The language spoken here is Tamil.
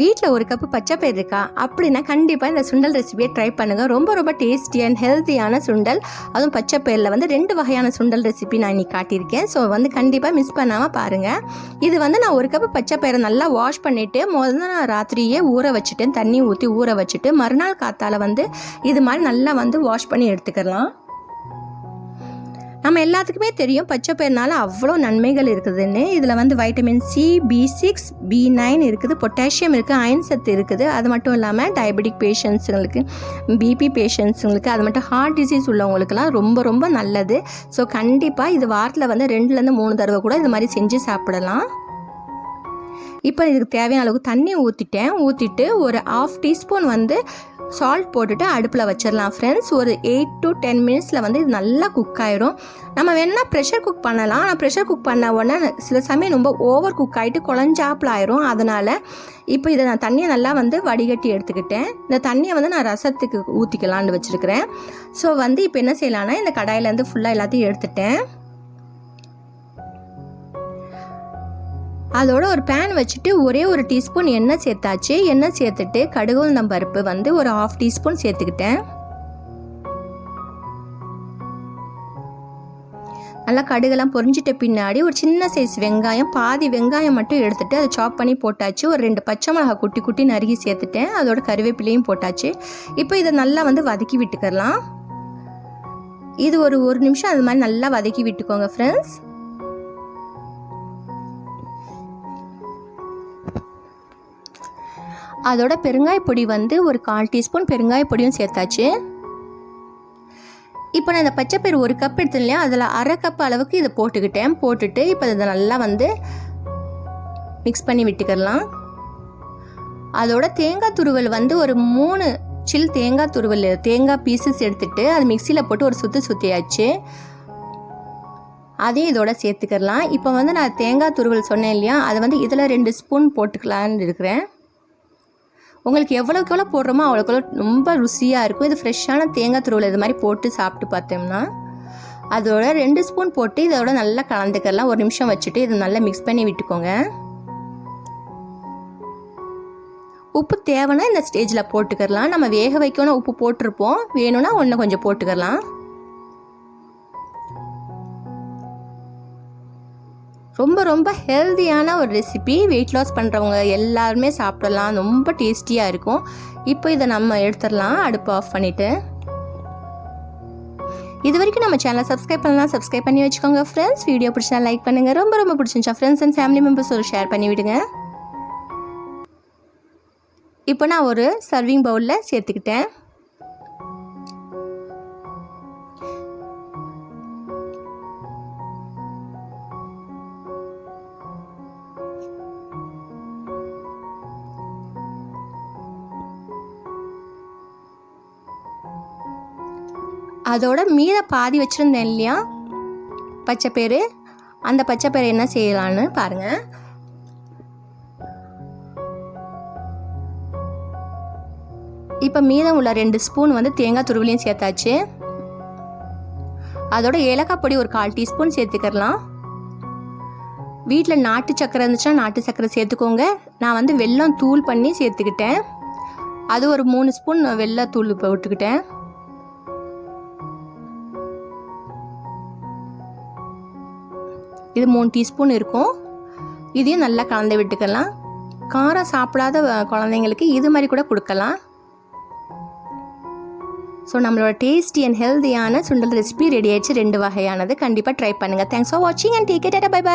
வீட்டில் ஒரு கப்பு பச்சைப்பயிர் இருக்கா? அப்படின்னா கண்டிப்பாக இந்த சுண்டல் ரெசிபியை ட்ரை பண்ணுங்கள் ரொம்ப ரொம்ப டேஸ்டி அண்ட் ஹெல்த்தியான சுண்டல். அதுவும் பச்சைப்பயிரில் வந்து ரெண்டு வகையான சுண்டல் ரெசிபி நான் இன்னைக்கு காட்டியிருக்கேன். ஸோ வந்து கண்டிப்பாக மிஸ் பண்ணாமல் பாருங்கள் இது வந்து நான் ஒரு கப்பு பச்சைப்பயிரை நல்லா வாஷ் பண்ணிவிட்டு முதல்ல நான் ராத்திரியே ஊற வச்சுட்டு தண்ணி ஊற்றி ஊற வச்சுட்டு மறுநாள் காத்தால் வந்து இது மாதிரி நல்லா வந்து வாஷ் பண்ணி எடுத்துக்கலாம். நம்ம எல்லாத்துக்குமே தெரியும் பச்சை பயிர்னால அவ்வளோ நன்மைகள் இருக்குதுன்னு. இதில் வந்து vitamin C B six B nine இருக்குது பொட்டாசியம் இருக்குது அயன் சத்து இருக்குது. அது மட்டும் இல்லாமல் டயபெட்டிக் பேஷண்ட்ஸுங்களுக்கு பிபி பேஷண்ட்ஸுங்களுக்கு அது மட்டும் ஹார்ட் டிசீஸ் உள்ளவங்களுக்குலாம் ரொம்ப ரொம்ப நல்லது. ஸோ கண்டிப்பாக இது வாரத்தில் வந்து ரெண்டுலேருந்து மூணு தடவை கூட இது மாதிரி செஞ்சு சாப்பிடலாம். இப்போ இதுக்கு தேவையான அளவுக்கு தண்ணி ஊற்றிட்டேன் ஊற்றிட்டு ஒரு ஆஃப் டீஸ்பூன் வந்து சால்ட் போட்டுட்டு அடுப்பில் வச்சிடலாம் ஃப்ரெண்ட்ஸ் ஒரு எயிட் டு டென் மினிட்ஸில் வந்து இது நல்லா குக் ஆயிரும். நம்ம வேணால் ப்ரெஷர் குக் பண்ணலாம். ஆனால் ப்ரெஷர் குக் பண்ண உடனே சில சமயம் ரொம்ப ஓவர் குக் ஆகிட்டு குழஞ்சாப்பில் ஆயிரும். அதனால் இப்போ இதை நான் தண்ணியை நல்லா வந்து வடிகட்டி எடுத்துக்கிட்டேன். இந்த தண்ணியை வந்து நான் ரசத்துக்கு ஊற்றிக்கலான்னு வச்சுருக்கிறேன். ஸோ வந்து இப்போ என்ன செய்யலான்னா இந்த கடாயிலேருந்து ஃபுல்லாக எல்லாத்தையும் எடுத்துட்டேன். அதோட ஒரு பேன் வச்சுட்டு ஒரே ஒரு டீஸ்பூன் எண்ணெய் சேர்த்தாச்சு. எண்ணெய் சேர்த்துட்டு கடுகு உளுந்தம் பருப்பு வந்து ஒரு ஆஃப் டீஸ்பூன் சேர்த்துக்கிட்டேன். நல்லா கடுகெல்லாம் பொரிஞ்சிட்ட பின்னாடி ஒரு சின்ன சைஸ் வெங்காயம் பாதி வெங்காயம் மட்டும் எடுத்துட்டு அதை சாப் பண்ணி போட்டாச்சு. ஒரு ரெண்டு பச்சை மிளகாய் குட்டி குட்டி நறுகி சேர்த்துட்டேன். அதோட கருவேப்பிலையும் போட்டாச்சு. இப்போ இதை நல்லா வந்து வதக்கி விட்டுக்கலாம் இது ஒரு ஒரு நிமிஷம் அது மாதிரி நல்லா வதக்கி விட்டுக்கோங்க ஃப்ரெண்ட்ஸ் அதோட பெருங்காய பொடி வந்து ஒரு கால் டீஸ்பூன் பெருங்காய பொடியும் சேர்த்தாச்சு. இப்போ நான் இந்த பச்சைப்பயிறு ஒரு கப் எடுத்தேன் இல்லையா? அதில் அரை கப் அளவுக்கு இதை போட்டுக்கிட்டேன். போட்டுட்டு இப்போ இதை நல்லா வந்து மிக்ஸ் பண்ணி விட்டுக்கிடலாம். அதோட தேங்காய் துருவல் வந்து ஒரு மூணு சில் தேங்காய் துருவல் தேங்காய் பீசஸ் எடுத்துட்டு அது மிக்சியில் போட்டு ஒரு சுற்றி சுற்றியாச்சு அதையும் இதோட சேர்த்துக்கிடலாம். இப்போ வந்து நான் தேங்காய் துருவல் சொன்னேன் இல்லையா? அதை வந்து இதில் ரெண்டு ஸ்பூன் போட்டுக்கலான்னு இருக்கிறேன். உங்களுக்கு எவ்வளோக்கு எவ்வளோ போடுறோமோ அவ்வளோக்கு ரொம்ப ருசியாக இருக்கும். இது ஃப்ரெஷ்ஷான தேங்காய் துருவில் இது மாதிரி போட்டு சாப்பிட்டு பார்த்தோம்னா அதோட ரெண்டு ஸ்பூன் போட்டு இதோட நல்லா கலந்துக்கலாம். ஒரு நிமிஷம் வச்சுட்டு இதை நல்லா மிக்ஸ் பண்ணி விட்டுக்கோங்க. உப்பு தேவைன்னா இந்த ஸ்டேஜில் போட்டுக்கலாம். நம்ம வேக வைக்கணும் உப்பு போட்டிருப்போம். வேணும்னா ஒன்று கொஞ்சம் போட்டுக்கலாம். ரொம்ப ரொம்ப ஹெல்த்தியான ஒரு ரெசிபி வெயிட் லாஸ் பண்ணுறவங்க எல்லாருமே சாப்பிடலாம். ரொம்ப டேஸ்டியாக இருக்கும். இப்போ இதை நம்ம எடுத்துடலாம். அடுப்பு ஆஃப் பண்ணிவிட்டு இது வரைக்கும் நம்ம சேனலை சப்ஸ்கிரைப் பண்ணலாம் சப்ஸ்கிரைப் பண்ணி வச்சுக்கோங்க ஃப்ரெண்ட்ஸ் வீடியோ பிடிச்சா லைக் பண்ணுங்கள் ரொம்ப ரொம்ப பிடிச்சிருந்துச்சா ஃப்ரெண்ட்ஸ் அண்ட் ஃபேமிலி மெம்பர்ஸ் ஒரு ஷேர் பண்ணி விடுங்க. இப்போ நான் ஒரு சர்விங் பவுலில் சேர்த்துக்கிட்டேன். அதோட மீத பாதி வச்சுருந்தேன் இல்லையா? பச்சைப்பயிறு அந்த பச்சைப்பயிறு என்ன செய்யலான்னு பாருங்கள் இப்போ மீதம் உள்ள ரெண்டு ஸ்பூன் வந்து தேங்காய் துருவிலையும் சேர்த்தாச்சு. அதோட ஏலக்காய் பொடி ஒரு கால் டீஸ்பூன் சேர்த்துக்கலாம். வீட்டில் நாட்டு சக்கரை இருந்துச்சுன்னா நாட்டு சக்கரை சேர்த்துக்கோங்க. நான் வந்து வெல்லம் தூள் பண்ணி சேர்த்துக்கிட்டேன். அது ஒரு மூணு ஸ்பூன் வெள்ளை தூள் போட்டுக்கிட்டேன் இது மூணு டீஸ்பூன் இருக்கும். இதையும் நல்லா கலந்து விட்டுக்கலாம். காரம் சாப்பிடாத குழந்தைங்களுக்கு இது மாதிரி கூட கொடுக்கலாம். ஸோ நம்மளோட டேஸ்டி அண்ட் ஹெல்த்தியான சுண்டல் ரெசிபி ரெடி ஆயிடுச்சு. ரெண்டு வகையானது கண்டிப்பாக ட்ரை பண்ணுங்கள் தேங்க்ஸ் ஃபார் வாட்சிங் and take it bye bye